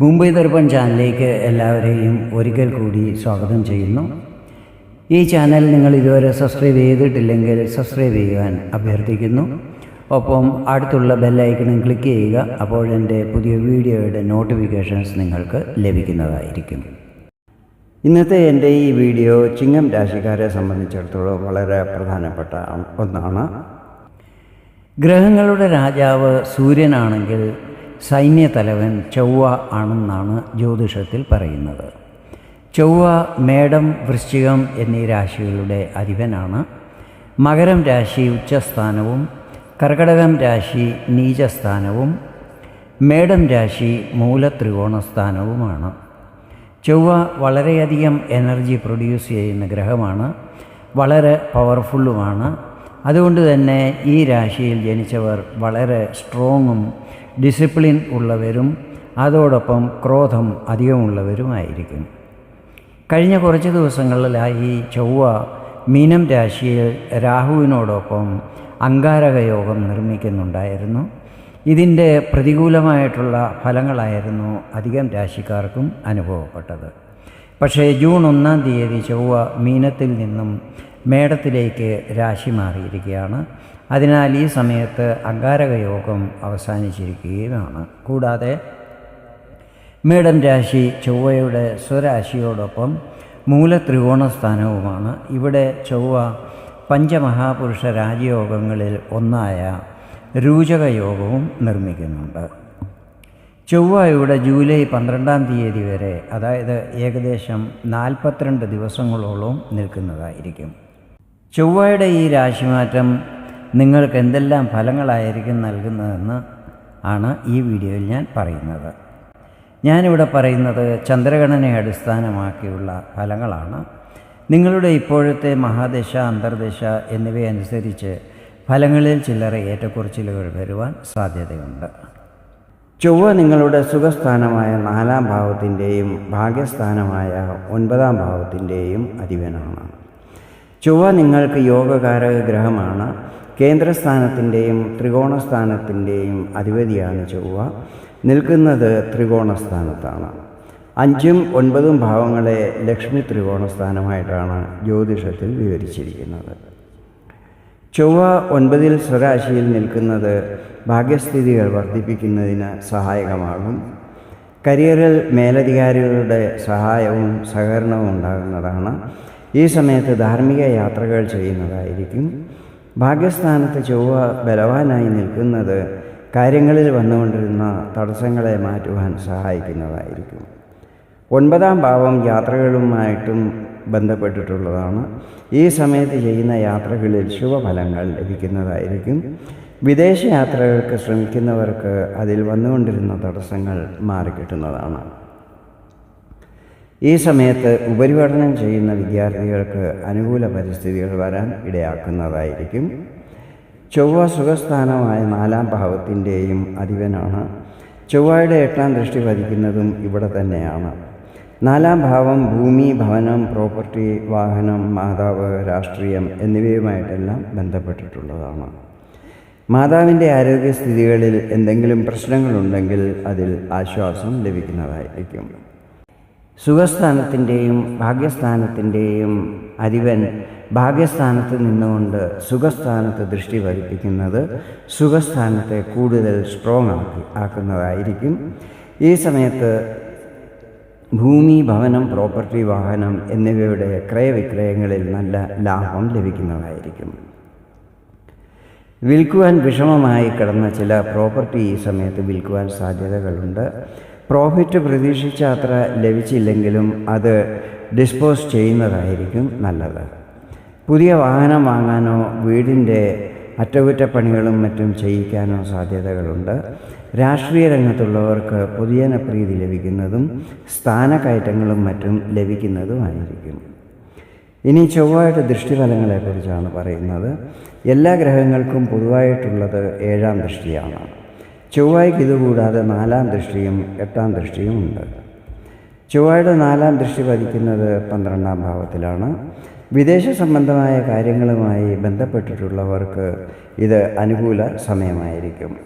മുംബൈ ദർപ്പൺ ചാനലിലേക്ക് എല്ലാവരെയും ഒരിക്കൽ കൂടി സ്വാഗതം ചെയ്യുന്നു. ഈ ചാനൽ നിങ്ങൾ ഇതുവരെ സബ്സ്ക്രൈബ് ചെയ്തിട്ടില്ലെങ്കിൽ സബ്സ്ക്രൈബ് ചെയ്യുവാൻ അഭ്യർത്ഥിക്കുന്നു. ഒപ്പം അടുത്തുള്ള ബെല്ലൈക്കണും ക്ലിക്ക് ചെയ്യുക അപ്പോൾ എന്റെ പുതിയ വീഡിയോയുടെ നോട്ടിഫിക്കേഷൻസ് നിങ്ങൾക്ക് ലഭിക്കുന്നതായിരിക്കും. ഇന്നത്തെ എന്റെ ഈ വീഡിയോ ചിങ്ങം രാശിക്കാരെ സംബന്ധിച്ചിടത്തോളം വളരെ പ്രധാനപ്പെട്ട ഒന്നാണ്. ഗ്രഹങ്ങളുടെ രാജാവ് സൂര്യനാണെങ്കിൽ സൈന്യതലവൻ ചൊവ്വ ആണെന്നാണ് ജ്യോതിഷത്തിൽ പറയുന്നത്. ചൊവ്വ മേടം വൃശ്ചികം എന്നീ രാശികളുടെ അധിപനാണ്. മകരം രാശി ഉച്ചസ്ഥാനവും കർക്കടകം രാശി നീചസ്ഥാനവും മേടം രാശി മൂലത്രികോണസ്ഥാനവുമാണ്. ചൊവ്വ വളരെയധികം എനർജി പ്രൊഡ്യൂസ് ചെയ്യുന്ന ഗ്രഹമാണ്. വളരെ പവർഫുള്ളുമാണ്. അതുകൊണ്ട് തന്നെ ഈ രാശിയിൽ ജനിച്ചവർ വളരെ സ്ട്രോങ്ങും ഡിസിപ്ലിൻ ഉള്ളവരും അതോടൊപ്പം ക്രോധം അധികമുള്ളവരുമായിരിക്കും. കഴിഞ്ഞ കുറച്ച് ദിവസങ്ങളിലായി ചൊവ്വ മീനം രാശിയിൽ രാഹുവിനോടൊപ്പം അങ്കാരക യോഗം നിർമ്മിക്കുന്നുണ്ടായിരുന്നു. ഇതിന്റെ പ്രതികൂലമായിട്ടുള്ള ഫലങ്ങളായിരുന്നു അധികം രാശിക്കാർക്കും അനുഭവപ്പെട്ടത്. പക്ഷേ ജൂൺ ഒന്നാം തീയതി ചൊവ്വ മീനത്തിൽ നിന്നും മേടത്തിലേക്ക് രാശി മാറിയിരിക്കുകയാണ്. അതിനാൽ ഈ സമയത്ത് അങ്കാരക യോഗം അവസാനിച്ചിരിക്കുകയുമാണ് കൂടാതെ മേടം രാശി ചൊവ്വയുടെ സ്വരാശിയോടൊപ്പം മൂലത്രികോണ സ്ഥാനവുമാണ് ഇവിടെ ചൊവ്വ പഞ്ചമഹാപുരുഷ രാജയോഗങ്ങളിൽ ഒന്നായ രൂചക യോഗവും നിർമ്മിക്കുന്നുണ്ട്. ചൊവ്വ ഇവിടെ ജൂലൈ പന്ത്രണ്ടാം തീയതി വരെ അതായത് ഏകദേശം നാൽപ്പത്തിരണ്ട് ദിവസങ്ങളോളം നിൽക്കുന്നതായിരിക്കും. ചൊവ്വയുടെ ഈ രാശിമാറ്റം നിങ്ങൾക്ക് എന്തെല്ലാം ഫലങ്ങളായിരിക്കും നൽകുന്നതെന്ന് ആണ് ഈ വീഡിയോയിൽ ഞാൻ പറയുന്നത്. ഞാനിവിടെ പറയുന്നത് ചന്ദ്രഗണനയെ അടിസ്ഥാനമാക്കിയുള്ള ഫലങ്ങളാണ്. നിങ്ങളുടെ ഇപ്പോഴത്തെ മഹാദശ അന്തർദശ എന്നിവയനുസരിച്ച് ഫലങ്ങളിൽ ചില്ലറ ഏറ്റക്കുറച്ചിലുകൾ വരുവാൻ സാധ്യതയുണ്ട്. ചൊവ്വ നിങ്ങളുടെ സുഖസ്ഥാനമായ നാലാം ഭാവത്തിന്റെയും ഭാഗ്യസ്ഥാനമായ ഒൻപതാം ഭാവത്തിന്റെയും അധിപനാണ്. ചൊവ്വ നിങ്ങൾക്ക് യോഗകാരക ഗ്രഹമാണ്. കേന്ദ്രസ്ഥാനത്തിന്റെയും ത്രികോണസ്ഥാനത്തിന്റെയും അധിപതിയാണ് ചൊവ്വ. നിൽക്കുന്നത് ത്രികോണസ്ഥാനത്താണ്. അഞ്ചും ഒൻപതും ഭാവങ്ങളെ ലക്ഷ്മി ത്രികോണസ്ഥാനമായിട്ടാണ് ജ്യോതിഷത്തിൽ വിവരിച്ചിരിക്കുന്നത്. ചൊവ്വ ഒൻപതിൽ സ്വരാശിയിൽ നിൽക്കുന്നത് ഭാഗ്യസ്ഥിതികൾ വർദ്ധിപ്പിക്കുന്നതിന് സഹായകമാകും. കരിയറിൽ മേലധികാരികളുടെ സഹായവും സഹകരണവും ഉണ്ടാകുന്നതാണ്. ഈ സമയത്ത് ധാർമ്മിക യാത്രകൾ ചെയ്യുന്നതായിരിക്കും. ഭാഗ്യസ്ഥാനത്ത് ചൊവ്വ ബലവാനായി നിൽക്കുന്നത് കാര്യങ്ങളിൽ വന്നുകൊണ്ടിരുന്ന തടസ്സങ്ങളെ മാറ്റുവാൻ സഹായിക്കുന്നതായിരിക്കും. ഒൻപതാം ഭാവം യാത്രകളുമായിട്ടും ബന്ധപ്പെട്ടിട്ടുള്ളതാണ്. ഈ സമയത്ത് ചെയ്യുന്ന യാത്രകളിൽ ശുഭഫലങ്ങൾ ലഭിക്കുന്നതായിരിക്കും. വിദേശ യാത്രകൾക്ക് ശ്രമിക്കുന്നവർക്ക് അതിൽ വന്നുകൊണ്ടിരുന്ന തടസ്സങ്ങൾ മാറിക്കിട്ടുന്നതാണ്. ഈ സമയത്ത് ഉപരിപഠനം ചെയ്യുന്ന വിദ്യാർത്ഥികൾക്ക് അനുകൂല പരിസ്ഥിതികൾ വരാൻ ഇടയാക്കുന്നതായിരിക്കും. ചൊവ്വ സുഖസ്ഥാനമായ നാലാം ഭാവത്തിന്റെയും അധിപനാണ്. ചൊവ്വയുടെ എട്ടാം ദൃഷ്ടി പതിക്കുന്നതും ഇവിടെ തന്നെയാണ്. നാലാം ഭാവം ഭൂമി ഭവനം പ്രോപ്പർട്ടി വാഹനം മാതാവ് രാഷ്ട്രീയം എന്നിവയുമായിട്ടെല്ലാം ബന്ധപ്പെട്ടിട്ടുള്ളതാണ്. മാതാവിന്റെ ആരോഗ്യസ്ഥിതികളിൽ എന്തെങ്കിലും പ്രശ്നങ്ങളുണ്ടെങ്കിൽ അതിൽ ആശ്വാസം ലഭിക്കുന്നതായിരിക്കും. സുഖസ്ഥാനത്തിന്റെയും ഭാഗ്യസ്ഥാനത്തിന്റെയും അരിവൻ ഭാഗ്യസ്ഥാനത്ത് നിന്നുകൊണ്ട് സുഖസ്ഥാനത്ത് ദൃഷ്ടി പതിപ്പിക്കുന്നത് സുഖസ്ഥാനത്തെ കൂടുതൽ സ്ട്രോങ് ആക്കി ആക്കുന്നതായിരിക്കും. ഈ സമയത്ത് ഭൂമി ഭവനം പ്രോപ്പർട്ടി വാഹനം എന്നിവയുടെ ക്രയവിക്രയങ്ങളിൽ നല്ല ലാഭം ലഭിക്കുന്നതായിരിക്കും. വിൽക്കുവാൻ വിഷമമായി കിടന്ന ചില പ്രോപ്പർട്ടി ഈ സമയത്ത് വിൽക്കുവാൻ സാധ്യതകളുണ്ട്. പ്രോഫിറ്റ് പ്രതീക്ഷിച്ച അത്ര ലഭിച്ചില്ലെങ്കിലും അത് ഡിസ്പോസ് ചെയ്യുന്നതായിരിക്കും നല്ലത്. പുതിയ വാഹനം വാങ്ങാനോ വീടിന്റെ അറ്റകുറ്റപ്പണികളും മറ്റും ചെയ്യിക്കാനോ സാധ്യതകളുണ്ട്. രാഷ്ട്രീയ രംഗത്തുള്ളവർക്ക് പൊതുജന പ്രീതി ലഭിക്കുന്നതും സ്ഥാനക്കയറ്റങ്ങളും മറ്റും ലഭിക്കുന്നതുമായിരിക്കും. ഇനി ചൊവ്വായിട്ട് ദൃഷ്ടിഫലങ്ങളെക്കുറിച്ചാണ് പറയുന്നത്. എല്ലാ ഗ്രഹങ്ങൾക്കും പൊതുവായിട്ടുള്ളത് ഏഴാം ദൃഷ്ടിയാണ്. ചൊവ്വായ്ക്ക് ഇതുകൂടാതെ നാലാം ദൃഷ്ടിയും എട്ടാം ദൃഷ്ടിയും ഉണ്ട്. ചൊവ്വയുടെ നാലാം ദൃഷ്ടി പതിക്കുന്നത് പന്ത്രണ്ടാം ഭാവത്തിലാണ്. വിദേശ സംബന്ധമായ കാര്യങ്ങളുമായി ബന്ധപ്പെട്ടിട്ടുള്ളവർക്ക് ഇത് അനുകൂല സമയമായിരിക്കും.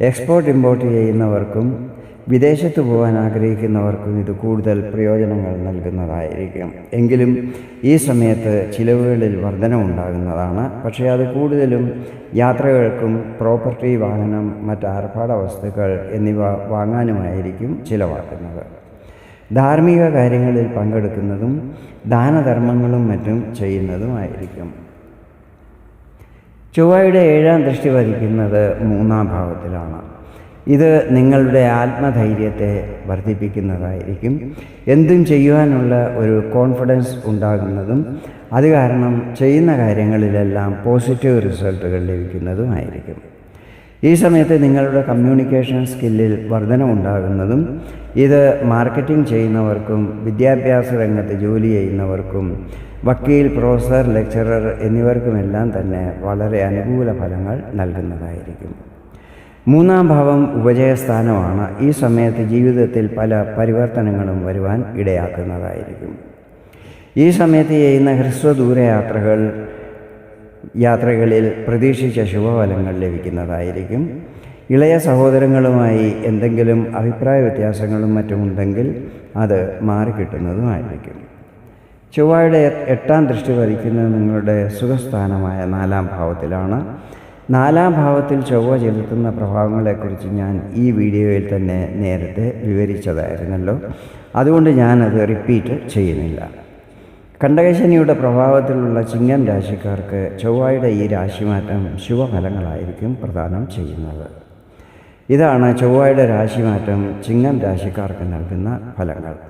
എക്സ്പോർട്ട് ഇമ്പോർട്ട് ചെയ്യുന്നവർക്കും വിദേശത്ത് പോകാൻ ആഗ്രഹിക്കുന്നവർക്കും ഇത് കൂടുതൽ പ്രയോജനങ്ങൾ നൽകുന്നതായിരിക്കും. എങ്കിലും ഈ സമയത്ത് ചിലവുകളിൽ വർധനമുണ്ടാകുന്നതാണ് പക്ഷേ അത് കൂടുതലും യാത്രകൾക്കും പ്രോപ്പർട്ടി വാഹനം മറ്റ് ആർഭാട വസ്തുക്കൾ എന്നിവ വാങ്ങാനുമായിരിക്കും ചിലവാക്കുന്നത്. ധാർമ്മിക കാര്യങ്ങളിൽ പങ്കെടുക്കുന്നതും ദാനധർമ്മങ്ങളും മറ്റും ചെയ്യുന്നതുമായിരിക്കും. ചൊവ്വയുടെ ഏഴാം ദൃഷ്ടി വധിക്കുന്നത് മൂന്നാം ഭാവത്തിലാണ്. ഇത് നിങ്ങളുടെ ആത്മധൈര്യത്തെ വർദ്ധിപ്പിക്കുന്നതായിരിക്കും. എന്തും ചെയ്യുവാനുള്ള ഒരു കോൺഫിഡൻസ് ഉണ്ടാകുന്നതും അത് കാരണം ചെയ്യുന്ന കാര്യങ്ങളിലെല്ലാം പോസിറ്റീവ് റിസൾട്ടുകൾ ലഭിക്കുന്നതുമായിരിക്കും ഈ സമയത്ത് നിങ്ങളുടെ കമ്മ്യൂണിക്കേഷൻ സ്കില്ലിൽ വർധനമുണ്ടാകുന്നതും ഇത് മാർക്കറ്റിംഗ് ചെയ്യുന്നവർക്കും വിദ്യാഭ്യാസ രംഗത്ത് ജോലി ചെയ്യുന്നവർക്കും വക്കീൽ പ്രൊഫസർ ലെക്ചറർ എന്നിവർക്കുമെല്ലാം തന്നെ വളരെ അനുകൂല ഫലങ്ങൾ നൽകുന്നതായിരിക്കും. മൂന്നാം ഭാവം ഉപജയസ്ഥാനമാണ്. ഈ സമയത്ത് ജീവിതത്തിൽ പല പരിവർത്തനങ്ങളും വരുവാൻ ഇടയാക്കുന്നതായിരിക്കും. ഈ സമയത്ത് ചെയ്യുന്ന ഹ്രസ്വദൂരയാത്രകൾ യാത്രകളിൽ പ്രതീക്ഷിച്ച ശുഭഫലങ്ങൾ ലഭിക്കുന്നതായിരിക്കും. ഇളയ സഹോദരങ്ങളുമായി എന്തെങ്കിലും അഭിപ്രായ വ്യത്യാസങ്ങളും മറ്റുമുണ്ടെങ്കിൽ അത് മാറിക്കിട്ടുന്നതുമായിരിക്കും ചൊവ്വയുടെ എട്ടാം ദൃഷ്ടി വരിക്കുന്നത് നിങ്ങളുടെ സുഖസ്ഥാനമായ നാലാം ഭാവത്തിലാണ്. നാലാം ഭാവത്തിൽ ചൊവ്വ ചെലുത്തുന്ന പ്രഭാവങ്ങളെക്കുറിച്ച് ഞാൻ ഈ വീഡിയോയിൽ തന്നെ നേരത്തെ വിവരിച്ചതായിരുന്നല്ലോ. അതുകൊണ്ട് ഞാനത് റിപ്പീറ്റ് ചെയ്യുന്നില്ല. കണ്ടകശനിയുടെ പ്രഭാവത്തിലുള്ള ചിങ്ങം രാശിക്കാർക്ക് ചൊവ്വയുടെ ഈ രാശിമാറ്റം ശുഭഫലങ്ങളായിരിക്കും പ്രദാനം ചെയ്യുന്നത്. ഇതാണ് ചൊവ്വയുടെ രാശിമാറ്റം ചിങ്ങം രാശിക്കാർക്ക് നൽകുന്ന ഫലങ്ങൾ.